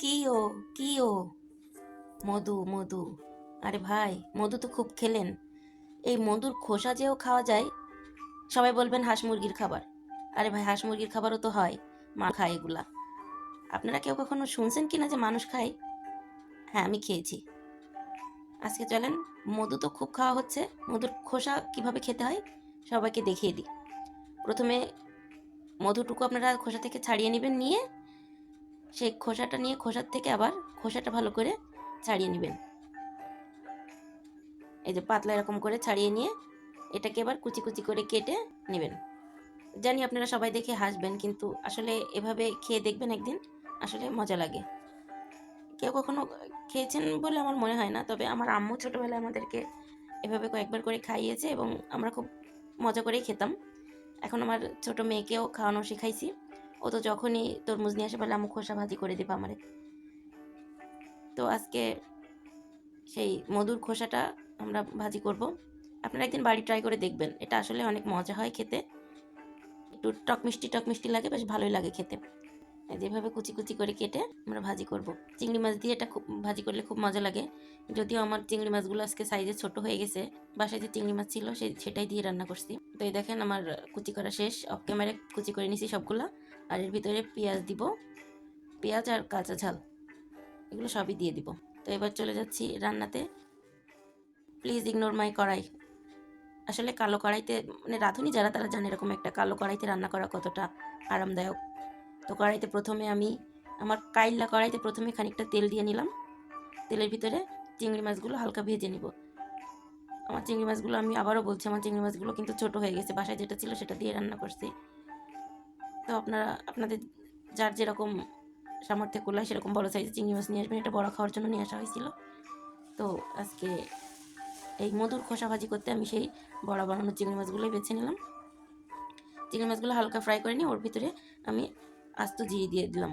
কি ও কি ও? মধু মধু। আরে ভাই, মধু তো খুব খেলেন। এই মধুর খোসা যেও খাওয়া যায়, সবাই বলবেন হাঁস মুরগির খাবার। আরে ভাই, হাঁস মুরগির খাবারও তো হয়, মা খায় এগুলা। আপনারা কেউ কখনো শুনছেন কি না যে মানুষ খায়? হ্যাঁ আমি খেয়েছি। আজকে চলেন, মধু তো খুব খাওয়া হচ্ছে, মধুর খোসা কীভাবে খেতে হয় সবাইকে দেখিয়ে দিই। প্রথমে মধুটুকু আপনারা খোসা থেকে ছাড়িয়ে নেবেন, নিয়ে সেই খোসাটা নিয়ে খোসার থেকে আবার খোসাটা ভালো করে ছাড়িয়ে নেবেন। এই যে পাতলা এরকম করে ছাড়িয়ে নিয়ে এটাকে এবার কুচি কুচি করে কেটে নেবেন। জানি আপনারা সবাই দেখে হাসবেন, কিন্তু আসলে এভাবে খেয়ে দেখবেন একদিন, আসলে মজা লাগে। কেউ কখনো খেয়েছেন বলে আমার মনে হয় না, তবে আমার আম্মু ছোটোবেলায় আমাদেরকে এভাবে কয়েকবার করে খাইয়েছে এবং আমরা খুব মজা করেই খেতাম। এখন আমার ছোট মেয়েকেও খাওয়ানো শেখাইছি। ও তো যখনই তরমুজ নিয়ে আসে বলে, আম্মু, খোসা ভাজি করে দেবে আমারে। তো আজকে সেই মধুর খোসাটা আমরা ভাজি করব। আপনারা একদিন বাড়ি ট্রাই করে দেখবেন। এটা আসলে অনেক মজা হয় খেতে। একটু টক মিষ্টি টক মিষ্টি লাগে, বেশ ভালোই লাগে খেতে। যেভাবে কুচি কুচি করে কেটে আমরা ভাজি করব। চিংড়ি মাছ দিয়ে এটা খুব, ভাজি করলে খুব মজা লাগে। যদিও আমার চিংড়ি মাছগুলো আজকে সাইজে ছোট হয়ে গেছে, বাসায় যে চিংড়ি মাছ ছিল সেই সেটাই দিয়ে রান্না করছি। তো এই দেখেন আমার কুচি করা শেষ। অফ ক্যামেরায় কুচি করে নিছি সবগুলো। আর এর ভিতরে পেঁয়াজ দিব, পেঁয়াজ আর কাঁচা ঝাল, এগুলো সবই দিয়ে দিব। তো এবার চলে যাচ্ছি রান্নাতে। প্লিজ ইগনোর মাই কড়াই। আসলে কালো কড়াইতে মানে রাঁধুনি যারা, তারা জানে এরকম একটা কালো কড়াইতে রান্না করা কতটা আরামদায়ক। তো কড়াইতে প্রথমে আমি, আমার কাইল্লা কড়াইতে প্রথমে খানিকটা তেল দিয়ে নিলাম। তেলের ভিতরে চিংড়ি মাছগুলো হালকা ভেজে নিব। আমার চিংড়ি মাছগুলো, আমি আবারও বলছি, আমার চিংড়ি মাছগুলো কিন্তু ছোট হয়ে গেছে। বাসায় যেটা ছিল সেটা দিয়ে রান্না করছি। তো আপনারা, আপনাদের যার যেরকম সামর্থ্যে কুলায় সেরকম বড় সাইজের চিংড়ি মাছ নিয়ে আসবেন। এটা বড় খাওয়ার জন্য নিয়ে আসা হয়েছিল। তো আজকে এই মধুর খোসা ভাজি করতে আমি সেই বড়া বানানো চিংড়ি মাছগুলোই বেছে নিলাম। চিংড়ি মাছগুলো হালকা ফ্রাই করে নিয়ে ওর ভিতরে আমি আস্ত জিরে দিয়ে দিলাম।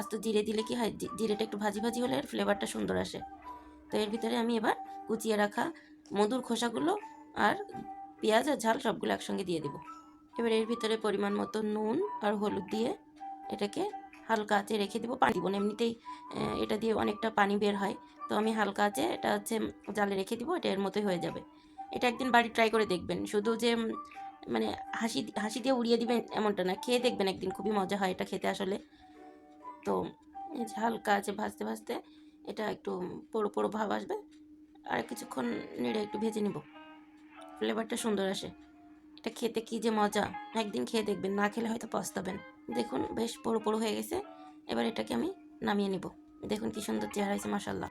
আস্ত জিরে দিলে কি হয়? জিরেটা একটু ভাজি ভাজি হলে এর ফ্লেভারটা সুন্দর আসে। তো এর ভিতরে আমি এবার কুচিয়ে রাখা মধুর খোসাগুলো আর পেঁয়াজ আর ঝাল সবগুলো একসঙ্গে দিয়ে দিব। এবার এর ভিতরে পরিমাণ মতো নুন আর হলুদ দিয়ে এটাকে হালকা আঁচে রেখে দিব। পানি দিব এমনিতেই এটা দিয়ে অনেকটা পানি বের হয়। তো আমি হালকা আঁচে এটা হচ্ছে জালে রেখে দিব, এটা এর মতোই হয়ে যাবে। এটা একদিন বাড়ি ট্রাই করে দেখবেন। শুধু যে মানে হাসি হাসি দিয়ে উড়িয়ে দিবেন এমনটা না, খেয়ে দেখবেন একদিন, খুবই মজা হয় এটা খেতে আসলে। তো হালকা আছে ভাজতে ভাজতে এটা একটু পোড়ো পোড়ো ভাব আসবে। আর কিছুক্ষণ নেড়ে একটু ভেজে নিব। ফ্লেভারটা সুন্দর আসে। এটা খেতে কি যে মজা। একদিন খেয়ে দেখবেন, না খেলে হয়তো পস্তাবেন। দেখুন, বেশ বড়ো পড়ো হয়ে গেছে। এবার এটাকে আমি নামিয়ে নিব। দেখুন কি সুন্দর চেহারা হয়েছে মাসাল্লাহ